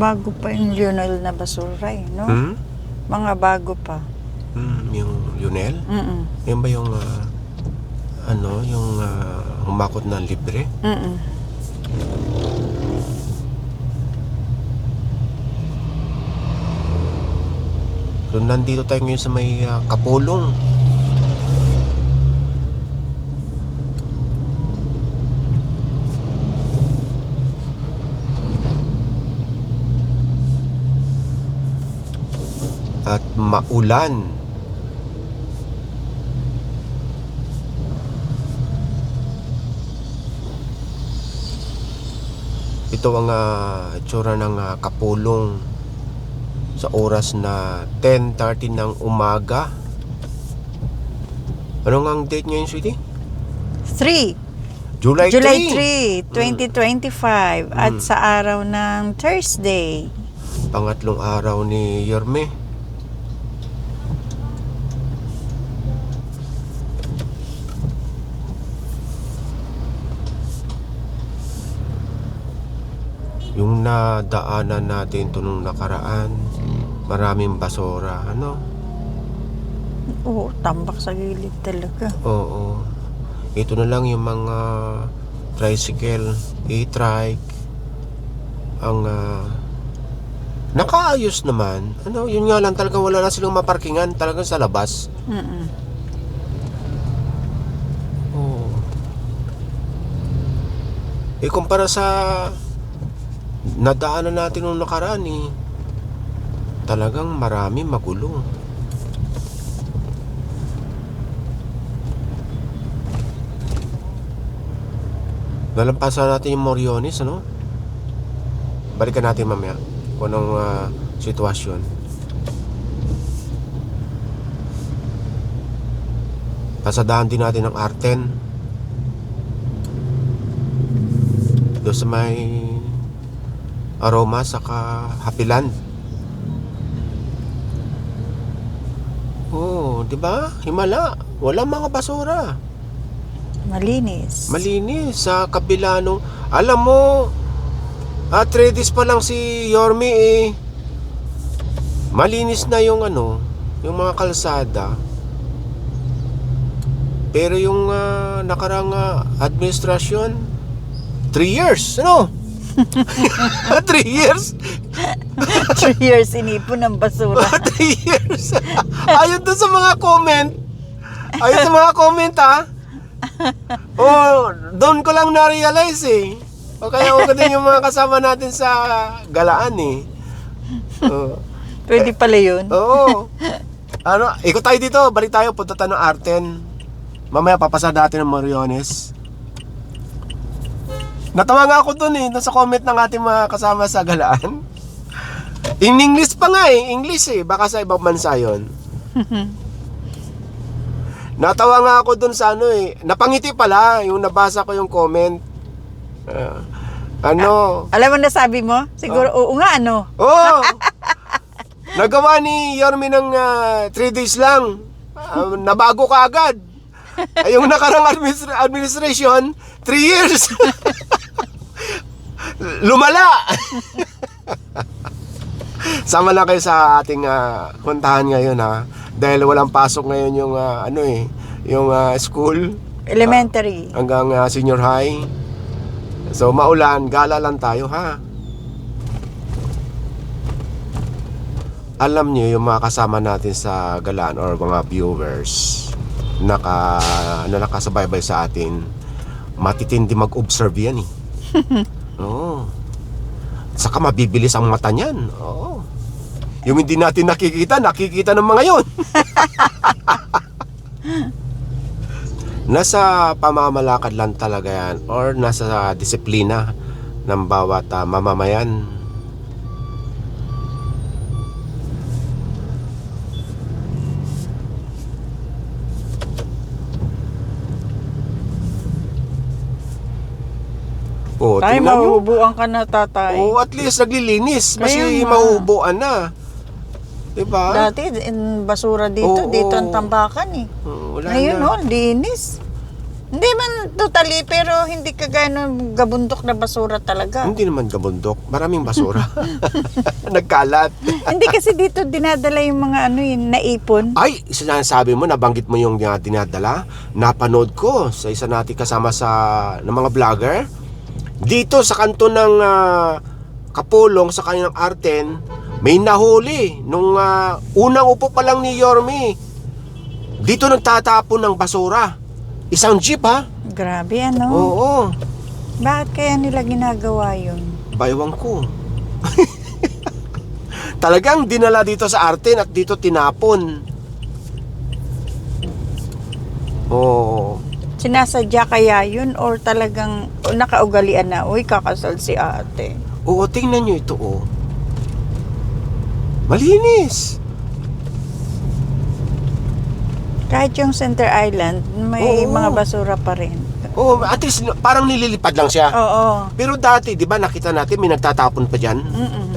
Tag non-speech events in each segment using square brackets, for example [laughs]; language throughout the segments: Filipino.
Bago pa yung Lionel na basura eh, no? Hmm? Mga bago pa. Hmm, yung Lionel? Mm-mm. Yan ba yung, ah, ano, yung ah, humakot ng libre? Mm-mm. So, nandito tayo ngayon sa may ah, Kapulong. At maulan. Ito ang ah, itsura ng ah, Kapulong sa oras na 10.30 ng umaga. Ano nga ang date ngayon, sweetie? 3. July, July 3. 3, 2025. At Mm. sa araw ng Thursday. Pangatlong araw ni Yorme. Yung nadaanan natin to nung nakaraan, maraming basura, ano? Oo, tambak sa gilid talaga. Oo. Ito na lang yung mga tricycle, e-trike, ang ah, nakaayos naman. Ano, yun nga lang talaga wala na silang maparkingan talagang sa labas. Mm-mm. Oo. Eh kumpara sa nadaanan natin nung nakaraan eh, talagang marami magulo. Nalampasan natin yung Moriones, ano? Balikan natin mamaya kung anong ah, sitwasyon. Pasadahan din natin ang Arten. Doon sa may aroma saka Happyland. Oo, di ba? Himala. Walang mga basura. Malinis. Malinis sa kabila nung alam mo ah, days pa lang si Yorme eh malinis na yung ano yung mga kalsada pero yung ah, nakarang ah, administrasyon 3 years ano 3 years [laughs] 3 years inipon ng basura. 3 years ayon doon sa mga comment ayon sa mga comment ah oh doon ko lang na-realize eh o kaya okay din yung mga kasama natin sa galaan eh oh. Pwede pala yun. Oo. Ano, ikot tayo dito, balik tayo, punta tayo ng Arten. Mamaya papasa natin ng Moriones. Natawa nga ako dun eh, dun sa comment ng ating mga kasama sa galaan. In English pa nga eh, English eh, baka sa ibang bansa yun. [laughs] Natawa nga ako dun sa ano eh, napangiti pala, yung nabasa ko yung comment. Ah, ano, Alam mo na sabi mo? Siguro, oo nga, ano? Oo. [laughs] Nagawa ni Yorme ng 3 days lang. Ah, nabago ka agad. Ay, [laughs] yung nakarang administra- administration, 3 years. [laughs] Lumala. [laughs] Sama lang kayo sa ating ah, puntahan ngayon ha. Dahil walang pasok ngayon yung ah, ano eh, yung ah, school Elementary. hanggang ah, senior high. So maulan, gala lang tayo ha. Alam niyo yung mga kasama natin sa galaan or mga viewers naka na nakasubaybay sa atin matitindi mag-observe yan eh. [laughs] Oo. Saka mabibilis ang mata niyan. Oo. Yung hindi natin nakikita, nakikita ng mga yon. [laughs] nasa pamamalakad lang talaga yan or nasa disiplina ng bawat ah, mamamayan. Oh, Tay, tingnan nyo. mahubuan ka na, tatay. Oh, at least naglilinis. Mas Kaya nga. mauubuan na. Diba? Dati, in basura dito, Oo. dito ang tambakan eh. Oh, wala Ngayon, na. oh, linis. Hindi man totally, pero hindi ka gano'ng gabundok na basura talaga. Hindi naman gabundok. Maraming basura. [laughs] [laughs] Nagkalat. hindi kasi dito dinadala yung mga ano yun, naipon. Ay, sinasabi mo, nabanggit mo yung uh, dinadala. Napanood ko sa isa natin kasama sa ng mga vlogger. Dito sa kanto ng ah, Kapulong sa kanilang Arten, may nahuli nung ah, unang upo pa lang ni Yormi. Dito nagtatapon ng basura. Isang jeep ha? Grabe ano. Oo. Bakit kaya nila ginagawa yun? Baywang ko. [laughs] Talagang dinala dito sa Arten at dito tinapon. Oo. Sinasadya kaya yun or talagang o, nakaugalian na, uy, kakasal si ate. Oo, tingnan nyo ito, oh. Malinis. Kahit yung Center Island, may Oo. mga basura pa rin. Oo, at least parang nililipad lang siya. Oo. Pero dati, di ba, nakita natin may nagtatapon pa dyan. Mm-mm.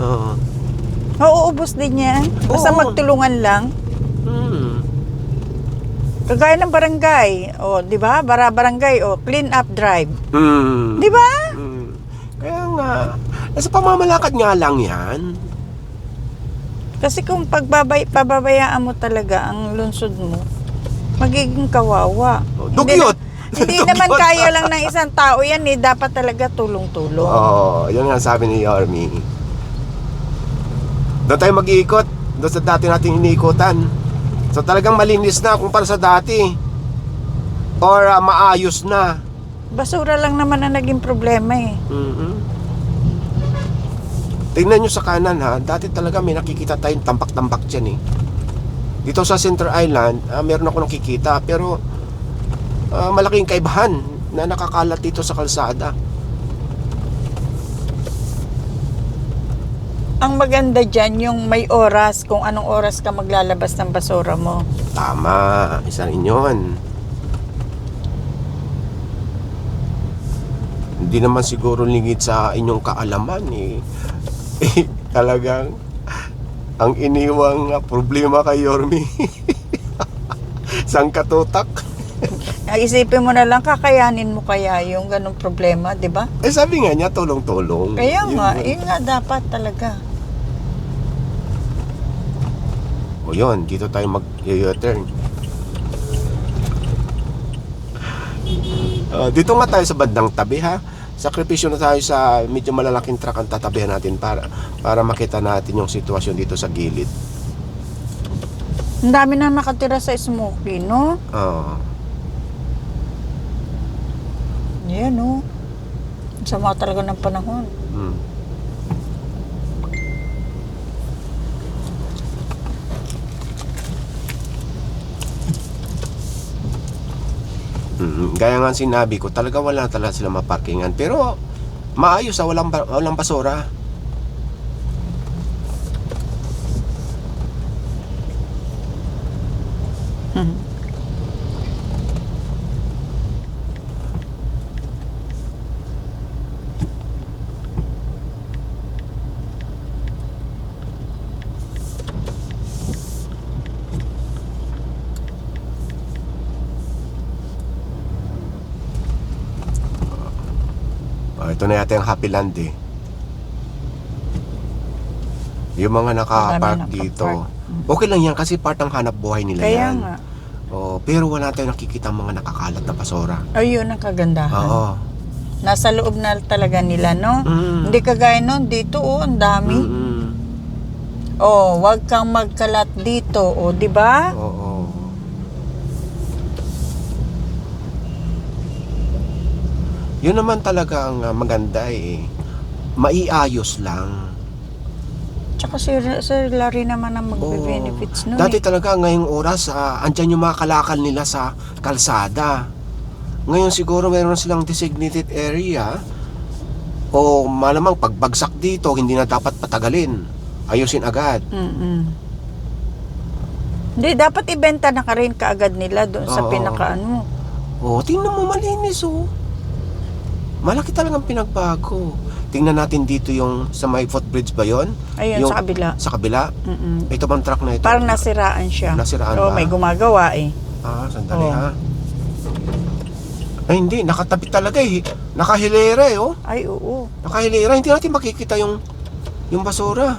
Oo. Mauubos din yan. Basta Oo. magtulungan lang. Hmm. Kagaya ng barangay. O, di ba? Bara barangay. O, clean up drive. Hmm. Di ba? Hmm. Kaya nga, nasa pamamalakad nga lang yan. Kasi kung pagbabay, pababayaan mo talaga ang lungsod mo, magiging kawawa. Oh, Hindi dugyot. na- Hindi [laughs] Dugyot. naman kaya lang ng isang tao yan eh. Dapat talaga tulong-tulong. Oo, yun nga sabi ni Yormi. Doon tayo mag-iikot. Doon sa dati nating iniikutan. So talagang malinis na kung para sa dati. Or ah, maayos na. Basura lang naman ang naging problema eh. Mhm. Tingnan nyo sa kanan ha. Dati talaga may nakikita tayong tambak-tambak dyan eh. Dito sa Center Island, ah, meron ako nakikita. Pero ah, malaking kaibahan na nakakalat dito sa kalsada. Ang maganda dyan, yung may oras, kung anong oras ka maglalabas ng basura mo. Tama, isa rin yun. Hindi naman siguro lingid sa inyong kaalaman eh. [laughs] eh talagang ang iniwang ah, problema kay Yormi. [laughs] Sang katutak. [laughs] Isipin mo na lang, kakayanin mo kaya yung ganong problema, di ba? Eh sabi nga niya, tulong-tulong. Kaya nga, yun nga dapat talaga. O yun, dito tayo mag-u-turn. Ah, dito nga tayo sa bandang tabi ha. Sakripisyo na tayo sa medyo malalaking truck ang tatabihan natin para para makita natin yung sitwasyon dito sa gilid. Ang dami na nakatira sa Smoky, no? Oo. Yan, no? Ang Sama talaga ng panahon. Mm. Mm, Gaya nga sinabi ko, talaga wala talaga sila maparkingan. Pero maayos ah, walang, walang basura. Ito na yata yung Happy Land eh. Yung mga nakapark dito. nakapark. Okay lang yan kasi part ng hanap buhay nila Kaya yan. nga. Oh, pero wala tayong nakikita mga nakakalat na basura. Ayun ang kagandahan. Oo. Nasa loob na talaga nila, no? Mm. Hindi kagaya nun, dito, oh, ang dami. Mm-mm. Oh, wag kang magkalat dito, oh, di ba? Oo. Yun naman talaga ang ah, maganda eh. Maiayos lang. Tsaka Sir, Sir Larry naman ang Oo. magbe-benefits nun. Dati eh. talaga ngayong oras, ah, andyan yung mga kalakal nila sa kalsada. Ngayon siguro meron silang designated area o malamang pagbagsak dito, hindi na dapat patagalin. Ayusin agad. Mm-mm. Hindi, dapat ibenta na ka rin kaagad nila doon sa Oo. pinaka ano. Oh, tingnan mo malinis oh. Malaki talagang pinagbago. Tingnan natin dito yung sa may footbridge ba yon? Ayun, Yung- sa kabila. Sa kabila. Mm-mm. Ito bang truck na ito? Parang nasiraan siya. Nasiraan Oo, ba? may gumagawa eh. Ah, sandali Oo. ha. Ay hindi, nakatabi talaga eh. Nakahilera eh oh. Ay, oo. Nakahilera, hindi natin makikita yung yung basura.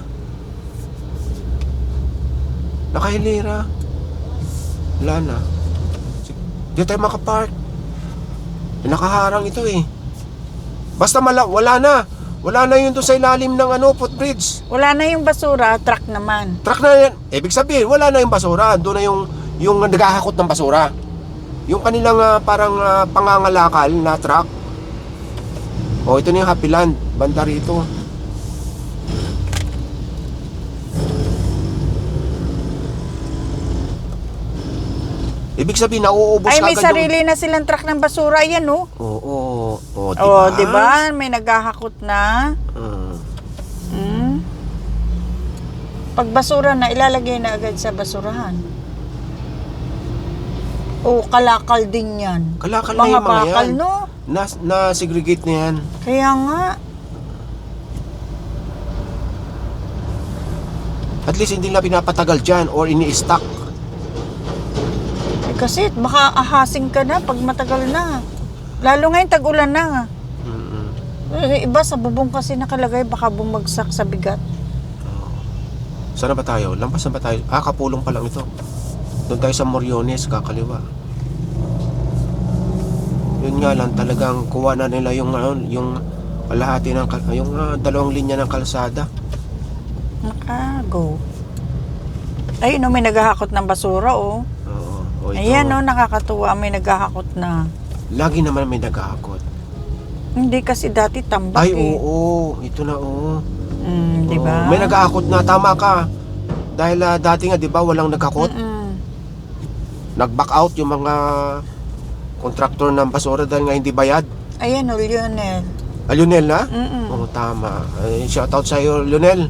Nakahilera. Wala na. Hindi tayo makapark. Nakaharang ito eh. Basta mala, wala na. Wala na yun doon sa ilalim ng ano, footbridge. Wala na yung basura, truck naman. Truck na yan. Ibig sabihin, wala na yung basura. Doon na yung, yung naghahakot ng basura. Yung kanilang ah, parang ah, pangangalakal na truck. O, ito na yung Happy Land. Banda rito. Ibig sabihin, nauubos Ay, may agad yung- sarili na silang truck ng basura. Yan, oh. Oo, oo, diba? Oh, di ba? May naghahakot na. Mm. Hmm? Pag basura na, ilalagay na agad sa basurahan. O, kalakal din yan. Kalakal na Mga yung mga bakal, yan. no? Na, na-segregate na yan. Kaya nga. At least hindi na pinapatagal dyan or ini-stack. Eh, kasi baka ahasing ka na pag matagal na. Lalo ngayon, tag-ulan na. Mm-mm. Eh, Iba sa bubong kasi nakalagay, baka bumagsak sa bigat. Saan na ba tayo? Lampas na ba tayo? Ah, kapulong pa lang ito. Doon tayo sa Moriones, kakaliwa. Yun nga lang, talagang kuha na nila yung, ano, yung kalahati ng, yung ah, dalawang linya ng kalsada. Naka-go. Ayun, oh, may naghahakot ng basura, oh. O ito, Ayan, oh, nakakatuwa. May naghahakot na. Lagi naman may nagahakot. Hindi kasi dati tambak, Ay, eh. oo. Ito na, oo. Mm, di ba? Oo, May nagahakot na, tama ka. Dahil ah, dati nga, di ba, walang nagakot. Mm-mm. Nag-back out yung mga kontraktor ng basura dahil nga hindi bayad. Ayan, oh, Lionel. Ah, Lionel na? Mm-mm. Oo, tama. Ay, shoutout sa iyo, Lionel.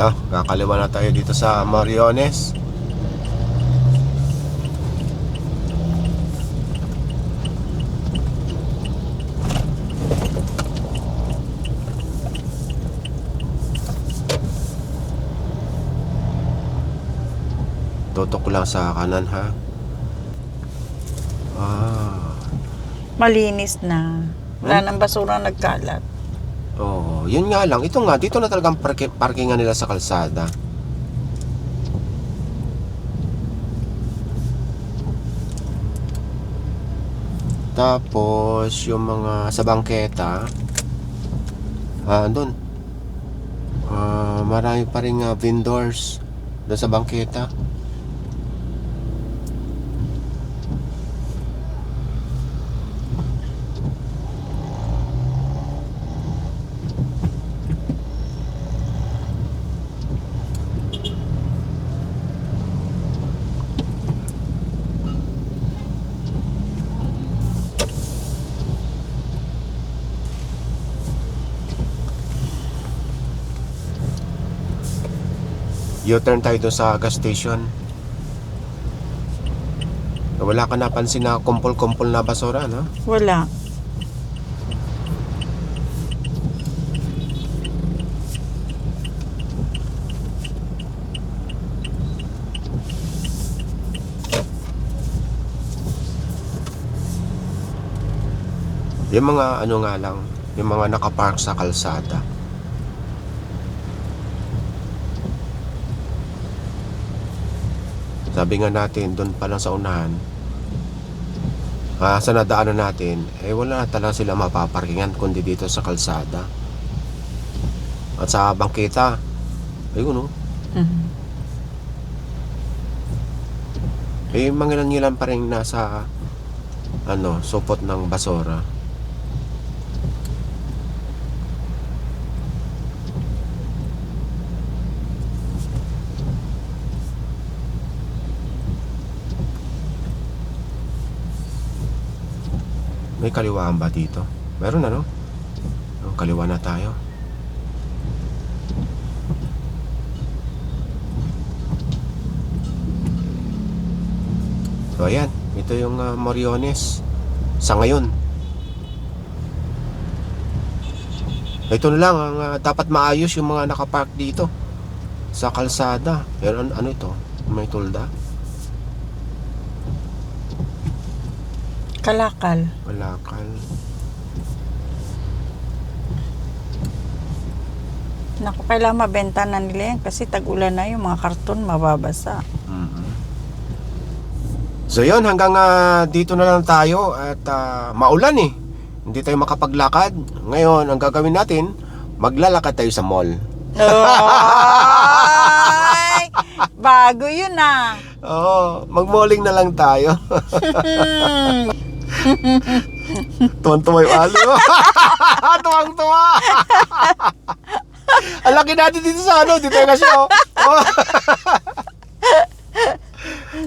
Ito, kakaliwa na tayo dito sa Mariones. Tutok lang sa kanan ha. Ah. Malinis na. Wala Hmm? nang basura nagkalat. Oo, yun nga lang. Ito nga, dito na talagang parke, parkingan nila sa kalsada. Tapos, yung mga sa bangketa, ah, doon. Ah, marami pa rin ah, vendors doon sa bangketa. U-turn tayo doon sa gas station. Wala ka napansin na kumpol-kumpol na basura, no? Wala. Yung mga ano nga lang, yung mga nakapark sa kalsada. Sabi nga natin, doon pa lang sa unahan, ah, sa nadaanan natin, eh wala na talaga sila mapaparkingan kundi dito sa kalsada. At sa bangketa, ayun no, Mhm. eh mangilan-ngilan pa rin nasa ano, supot ng basura. May kaliwaan ba dito? Meron ano? Oh, kaliwa na tayo. So ayan, ito yung ah, Moriones sa ngayon. Ito na lang ang ah, dapat maayos yung mga nakapark dito sa kalsada. Pero ano ito? May tulda? Kalakal. Walakal. Naku, kailangan mabenta na nila yan kasi tag-ulan na yung mga karton mababasa. Mhm. So yun, hanggang ah, dito na lang tayo at ah, maulan eh. Hindi tayo makapaglakad. Ngayon, ang gagawin natin, maglalakad tayo sa mall. Ay! Bago yun ah. Oo, mag-malling na lang tayo. [laughs] Tuwan-tuwa yung ali mo. [laughs] Tuwang-tuwa. Ang laki natin dito sa ano, dito kasi oh. Oh.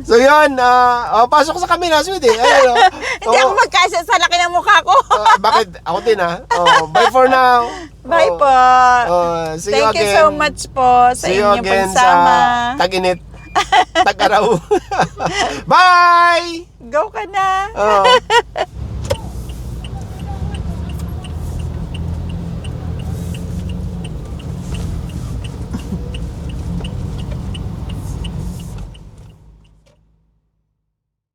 [laughs] so yun, ah, oh, pasok sa kami na, sweetie. Ayan, oh. [laughs] Hindi ako magkasya sa laki ng mukha ko. Ah, bakit? Ako din ha. Oh, bye for now. Bye Oh, po. oh, see Thank you you again. so much po sa See you inyong again pagsama. sa Taginit. Tagaraw. Bye! Go ka na. Oh. [laughs]